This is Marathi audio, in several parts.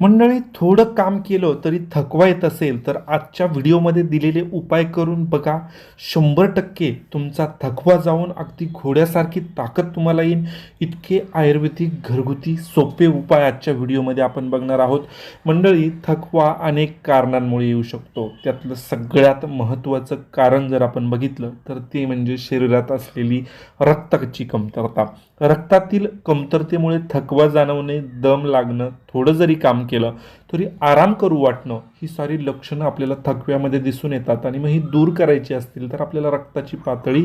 मंडळी थोडं काम केलं तरी थकवा येत असेल तर आजच्या व्हिडिओमध्ये दिलेले उपाय करून बघा. शंभर टक्के तुमचा थकवा जाऊन अगदी घोड्यासारखी ताकद तुम्हाला येईल. इतके आयुर्वेदिक घरगुती सोपे उपाय आजच्या व्हिडिओमध्ये आपण बघणार आहोत. मंडळी थकवा अनेक कारणांमुळे येऊ शकतो. त्यातलं सगळ्यात महत्त्वाचं कारण जर आपण बघितलं तर ते म्हणजे शरीरात असलेली रक्ताची कमतरता. रक्तातील कमतरतेमुळे थकवा जाणवणे दम लागणं थोडं जरी काम केलं तरी आराम करू वाटणं ही सारी लक्षणं आपल्याला थकव्यामध्ये दिसून येतात आणि मग ही दूर करायची असतील तर आपल्याला रक्ताची पातळी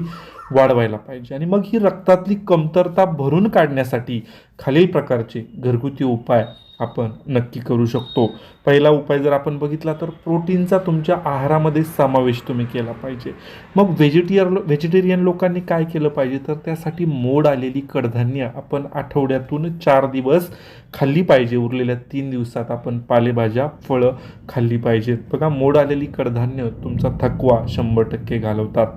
वाढवायला पाहिजे. आणि मग ही रक्तातली कमतरता भरून काढण्यासाठी खालील प्रकारचे घरगुती उपाय आपण नक्की करू शकतो. पहिला उपाय जर आपण बघितला तर प्रोटीनचा तुमच्या आहारामध्ये समावेश तुम्ही केला पाहिजे. मग व्हेजिटेरियन व्हेजिटेरियन लोकांनी काय केलं पाहिजे? तर त्यासाठी मोड आलेली कडधान्य आपण आठवड्यातून चार दिवस खाल्ली पाहिजे. उरलेल्या तीन दिवसात आपण पालेभाज्या फळं खाल्ली पाहिजेत. बघा मोड आलेली कडधान्य तुमचा थकवा शंभर टक्के घालवतात.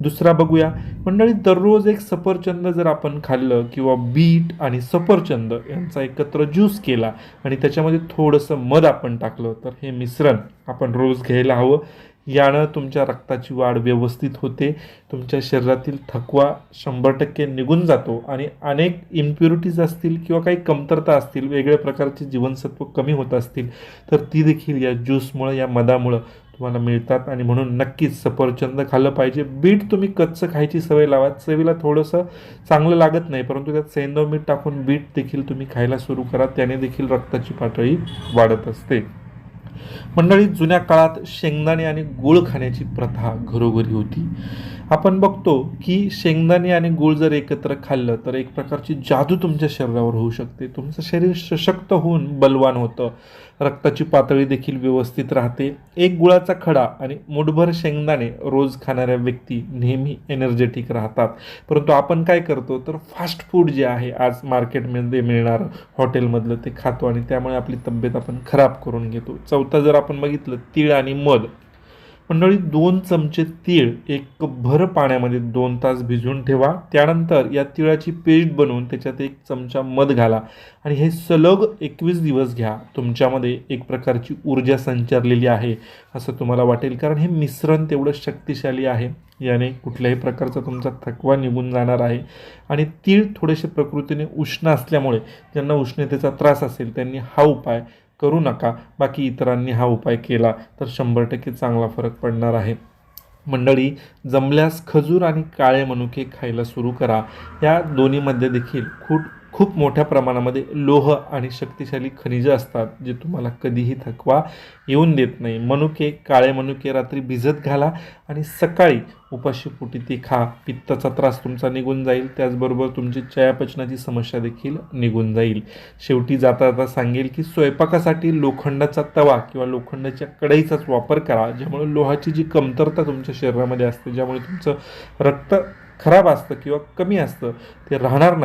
दुसरा बघूया. मंडळी दररोज एक सफरचंद जर आपण खाल्लं किंवा बीट आणि सफरचंद यांचा एकत्र ज्यूस केला आणि त्याच्यामध्ये थोडंसं मध आपण टाकलं तर हे मिश्रण आपण रोज घ्यायला हवं. यानं तुमच्या रक्ताची वाढ व्यवस्थित होते. तुमच्या शरीरातील थकवा शंभर टक्के निघून जातो आणि अनेक इम्प्युरिटीज असतील किंवा काही कमतरता असतील वेगळ्या प्रकारचे जीवनसत्व कमी होत असतील तर ती देखील या ज्यूसमुळं या मधामुळं तुम्हाला मिळतात आणि म्हणून नक्कीच सफरचंद खाल्लं पाहिजे. बीट तुम्ही कच्चं खायची सवय लावा. चवीला थोडंसं चांगलं लागत नाही परंतु त्यात सैंधव मीठ टाकून बीट देखील तुम्ही खायला सुरू करा. त्याने देखील रक्ताची पातळी वाढत असते. मंडळी जुन्या काळात शेंगदाणे आणि गुळ खाण्याची प्रथा घरोघरी होती. आपण बघतो की शेंगदाणे आणि गुळ जर एकत्र खाल्लं तर एक प्रकारची जादू तुमच्या शरीरावर होऊ शकते. तुमचं शरीर सशक्त होऊन बलवान होतं. रक्ताची पातळी देखील व्यवस्थित राहते. एक गुळाचा खडा आणि मुठभर शेंगदाणे रोज खाणाऱ्या व्यक्ती नेहमी एनर्जेटिक राहतात. परंतु आपण काय करतो तर फास्ट फूड जे आहे आज मार्केटमध्ये मिळणारं हॉटेलमधलं ते खातो आणि त्यामुळे आपली तब्येत आपण खराब करून घेतो. चौथा जर आपण बघितलं तीळ आणि मध. मंडळी दोन चमचे तीळ एक भर पाण्यामध्ये दोन तास भिजवून ठेवा. त्यानंतर या तिळाची पेस्ट बनवून त्याच्यात एक चमचा मध घाला आणि हे सलग एकवीस दिवस घ्या. तुमच्यामध्ये एक प्रकारची ऊर्जा संचारलेली आहे असं तुम्हाला वाटेल कारण हे मिश्रण तेवढं शक्तिशाली आहे. याने कुठल्याही प्रकारचा तुमचा थकवा निघून जाणार आहे. आणि तीळ थोडेसे प्रकृतीने उष्ण असल्यामुळे ज्यांना उष्णतेचा त्रास असेल त्यांनी हा उपाय करू नका. बाकी इतरांनी हा उपाय केला तर शंभर टक्के चांगला फरक पडणार आहे. मंडळी जमल्यास खजूर आणि काळे मनुके खायला सुरू करा. या दोन्हीमध्ये देखील खूप खूप मोठ्या प्रमाणामध्ये लोह आणि शक्तिशाली खनिजं असतात जे तुम्हाला कधीही थकवा येऊन देत नाही. मनुके काळे मनुके रात्री भिजत घाला आणि सकाळी उपाशी पोटी ते खा. पित्ताचा त्रास तुमचा निघून जाईल. त्याचबरोबर तुमची चयापचनाची समस्या देखील निघून जाईल. शेवटी जाता जाता सांगेल की स्वयंपाकासाठी लोखंडाचा तवा किंवा लोखंडाच्या कढईचाच वापर करा ज्यामुळे लोहाची जी कमतरता तुमच्या शरीरामध्ये असते ज्यामुळे तुमचं रक्त खराब असतं किंवा कमी असतं ते राहणार नाही.